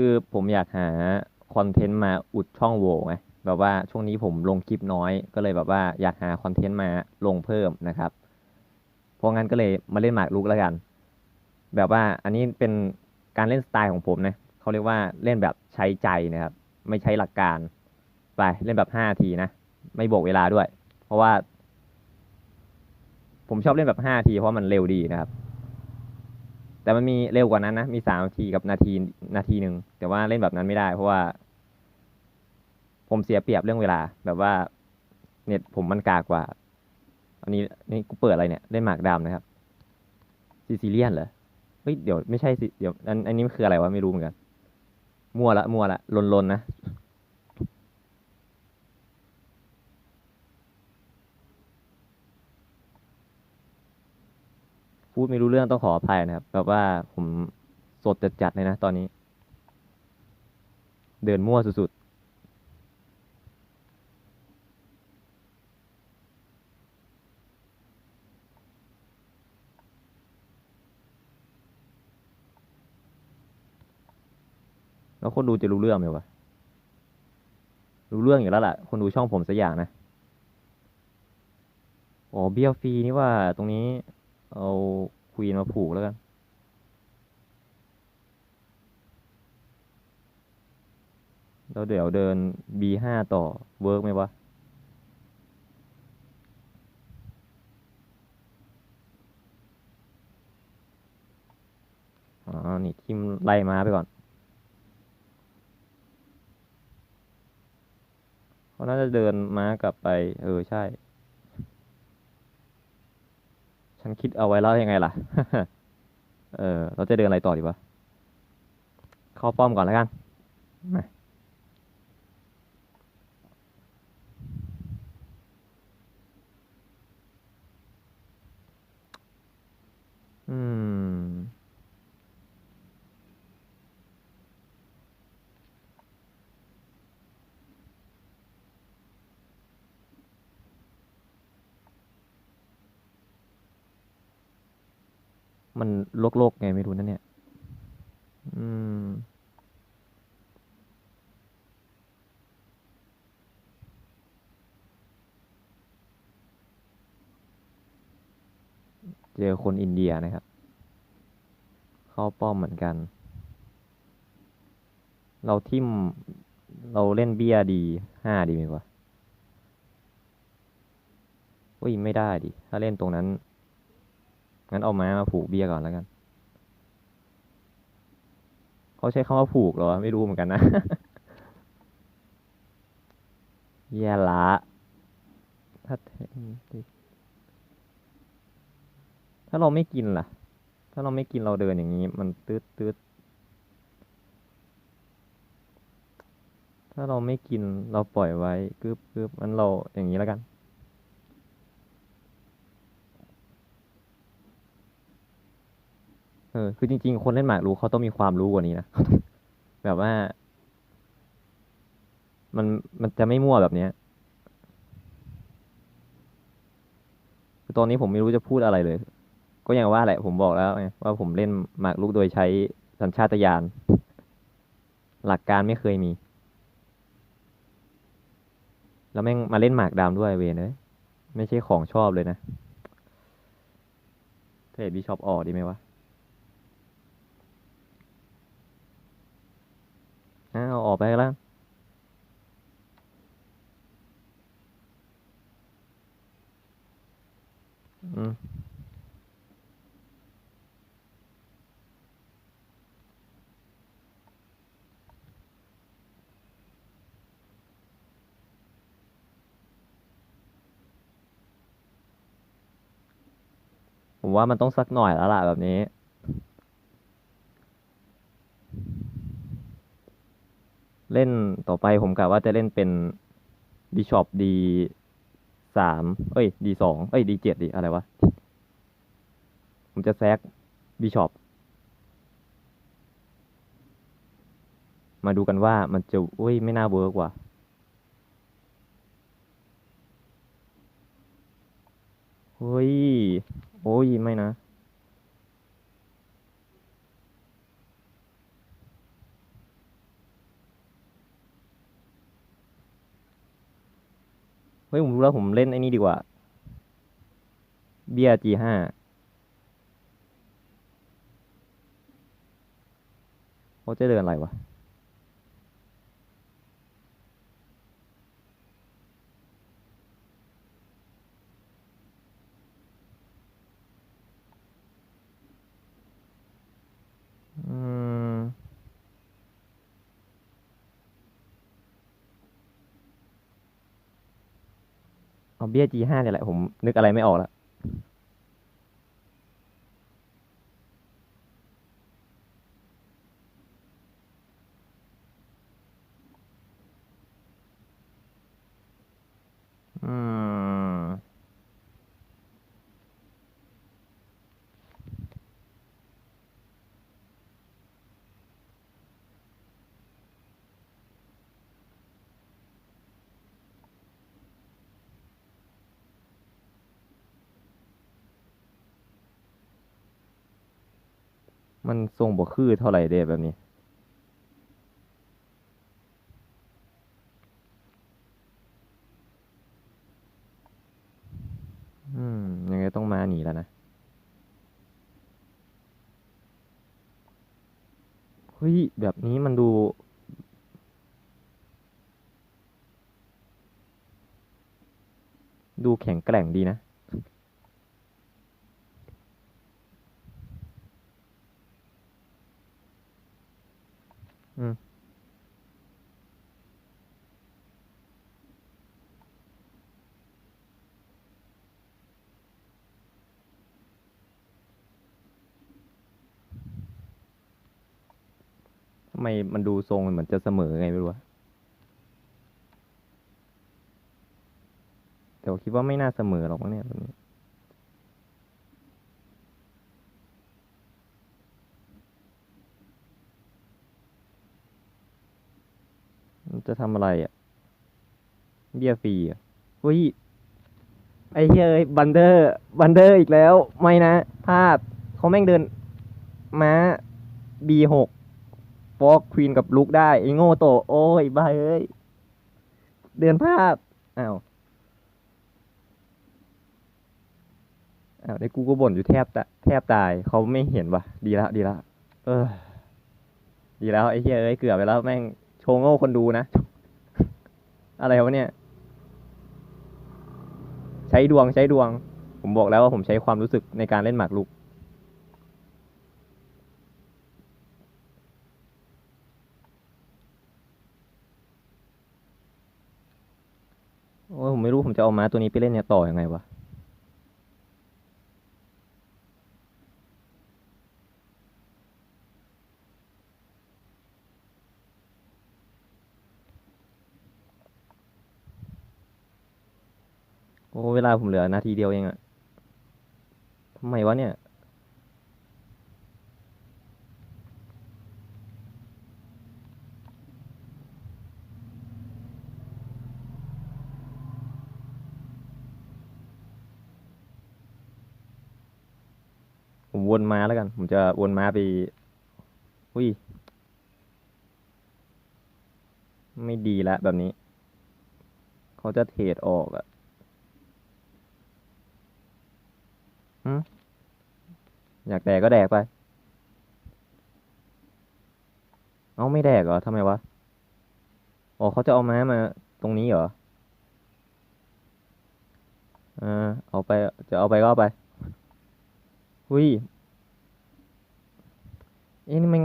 คือผมอยากหาคอนเทนต์มาอุดช่องโหว่ไงแบบว่าช่วงนี้ผมลงคลิปน้อย ก็เลยแบบว่าอยากหาคอนเทนต์มาลงเพิ่มนะครับ เพราะงั้นก็เลยมาเล่นหมากรุกแล้วกัน แบบว่าอันนี้เป็นการเล่นสไตล์ของผมนะเขาเรียกว่าเล่นแบบใช้ใจนะครับ ไม่ใช้หลักการ ไปเล่นแบบห้าทีนะ ไม่บวกเวลาด้วย เพราะว่า ผมชอบเล่นแบบห้าทีเพราะมันเร็วดีนะครับ แต่มันมีเร็วกว่านั้นนะ มีสามนาทีกับนาทีนาทีหนึ่ง แต่ว่าเล่นแบบนั้นไม่ได้ เพราะว่า ผมเสียเปรียบเรื่องเวลา แบบว่า เน็ตผมมันกากกว่า อันนี้นี่กูเปิดอะไรเนี่ย เล่นหมากดำนะครับซิซิเลียนเหรอ เฮ้ย เดี๋ยวไม่ใช่สิ เดี๋ยวอันอันนี้มันคืออะไรวะ ไม่รู้เหมือนกัน มั่วละ มั่วละลนลนๆนะ พูดไม่รู้เรื่องต้องขออภัยนะครับแบบว่าผมสดจัดๆเลยนะตอนนี้ เดินมั่วสุดๆ แล้วคนดูจะรู้เรื่องไหมวะ รู้เรื่องอยู่แล้วล่ะ คนดูช่องผมสักอย่างนะ อ๋อเบี้ยวฟรีนี่ว่าตรงนี้ เอาควีนมาผูกแล้วกัน แล้วเดี๋ยวเดิน B5 ต่อ เวิร์กไหมวะ อ๋อ นี่ทิมไล่ม้าไปก่อนเขาน่าจะเดินม้ากลับไป เออ ใช่ ฉันคิดเอาไว้แล้วยังไงล่ะ เออ เราจะเดินอะไรต่อดีวะ เข้าป้อมก่อนแล้วกัน มันโลกๆไงไม่รู้นะเนี่ย อืม เจอคนอินเดียนะครับ เข้าป้อมเหมือนกัน เราทิมเราเล่นเบี้ยดีห้าดีไหมวะอุ้ยไม่ได้ดิ ถ้าเล่นตรงนั้น งั้นเอาม้ามาผูกเบี้ยก่อนแล้วกัน เขาใช้คำว่าผูกเหรอ ไม่รู้เหมือนกันนะแย่ละถ้าถ้าเราไม่กินล่ะ ถ้าเราไม่กินเราเดินอย่างนี้ มันตืดตืดถ้าเราไม่กินเราปล่อยไว้กึบกึบมันเราอย่างนี้แล้วกัน ออ คือจริง ๆ คนเล่นหมากรุกเขาต้องมีความรู้กว่านี้นะ แบบว่า มันมันจะไม่มั่วแบบเนี้ยคือตอนนี้ผมไม่รู้จะพูดอะไรเลย ก็อย่างว่าแหละผมบอกแล้วไงว่าผมเล่นหมากรุกโดยใช้สัญชาตญาณหลักการไม่เคยมี แล้วแม่งมาเล่นหมากดำด้วยเวนเลยไม่ใช่ของชอบเลยนะเทรดบิชอปออกดีไหมวะ อ้าวออกไปแล้วอืมผมว่ามันต้องสักหน่อยแล้วล่ะแบบนี้ เล่นต่อไปผมกะว่าจะเล่นเป็นดีช็อปดีสามเอ้ยดีสองเอ้ยดีเจ็ดดีอะไรวะ ผมจะแซกบีช็อปมาดูกันว่ามันจะอุ้ยไม่น่าเวิร์กว่ะเฮ้ย โอ้ย ไม่นะ เฮ้ยผมรู้แล้วผมเล่นไอ้นี่ดีกว่า เบียจีห้าเขาจะเดินอะไรวะอืม เอาเบี้ย G5 เนี่ยแหละผมนึกอะไรไม่ออกแล้ว มันทรงบ่คือเท่าไหร่เด้แบบนี้ อืม ยังไงต้องมาหนีแล้วนะ เฮ้ย แบบนี้มันดูดูแข็งแกร่งดีนะ อืมทำไมมันดูทรงมันเหมือนจะเสมอไงไม่รู้วะแต่ว่าคิดว่าไม่น่าเสมอหรอกมั้งเนี่ยแบบนี้ จะทำอะไรอะ เบี้ยฟรีอะเฮ้ย ไอ้เฮ้ยบันเดอร์ บันเดอร์อีกแล้ว ไม่นะพลาดเขาแม่งเดิน ม้า B6 ฟอกควีนกับลุกได้ไอ้โง่โต โอ้ยบ้าเอ้ย เดินพลาดอ้าวอ้าวในกูก็บ่นอยู่แทบตะแทบตายเขาไม่เห็นว่ะ ดีแล้วดีแล้วเออ ดีแล้วไอ้เหี้ยเอ้ยเกือบไปแล้วแม่ง ว์โง่คนดูนะ อะไรวะเนี่ย ใช้ดวงใช้ดวง ผมบอกแล้วว่าผมใช้ความรู้สึกในการเล่นหมากรุก โอ้ผมไม่รู้ผมจะเอาม้าตัวนี้ไปเล่นเนี่ยต่ออยังไงวะ เวลาผมเหลือนาทีเดียวเองอะทำไมวะเนี่ย ผมวนมาแล้วกัน ผมจะวนมาไปอุ้ย ไม่ดีละแบบนี้ เขาจะเทรดออกอะ อยากแดกก็แดกไป เอาไม่แดกเหรอทำไมวะ อ๋อเขาจะเอาม้มาตรงนี้เหรออ่าเอาไป จะเอาไปก็เอาไป หุยเอ้นี่มึง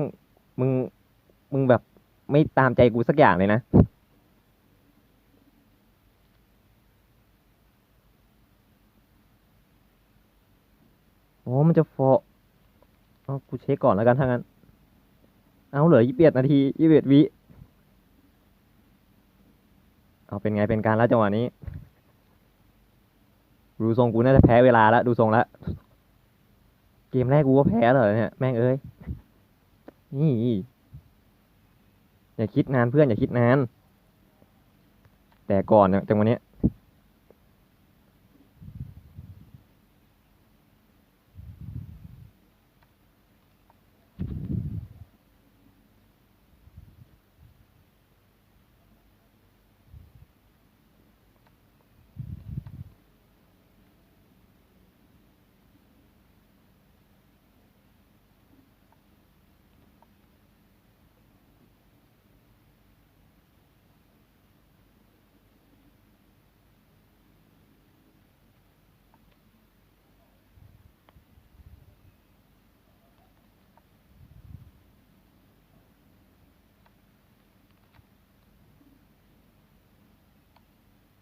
มึง มึงแบบไม่ตามใจกูสักอย่างเลยนะ โอ้มันจะฟอเอากูเช็คก่อนแล้วกันถ้างั้น เอาเหลือยี่สิบเอ็ดนาทียี่สิบเอ็ดวิ เอาเป็นไงเป็นการแล้วจังหวะนี้ ดูทรงกูน่าจะแพ้เวลาแล้วดูทรงแล้ว เกมแรกกูก็แพ้แล้วเนี่ย แม่งเอ้ย นี่ อย่าคิดนานเพื่อนอย่าคิดนาน แต่ก่อนเนี่ยจังวันนี้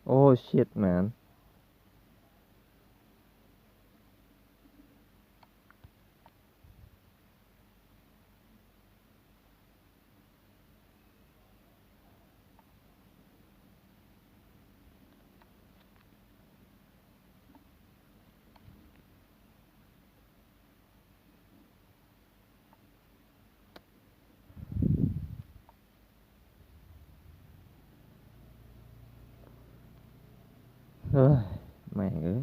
ยโอ้ shit man เฮ้ยแม่งเอ้ย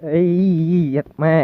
เอ้ยยัดแม่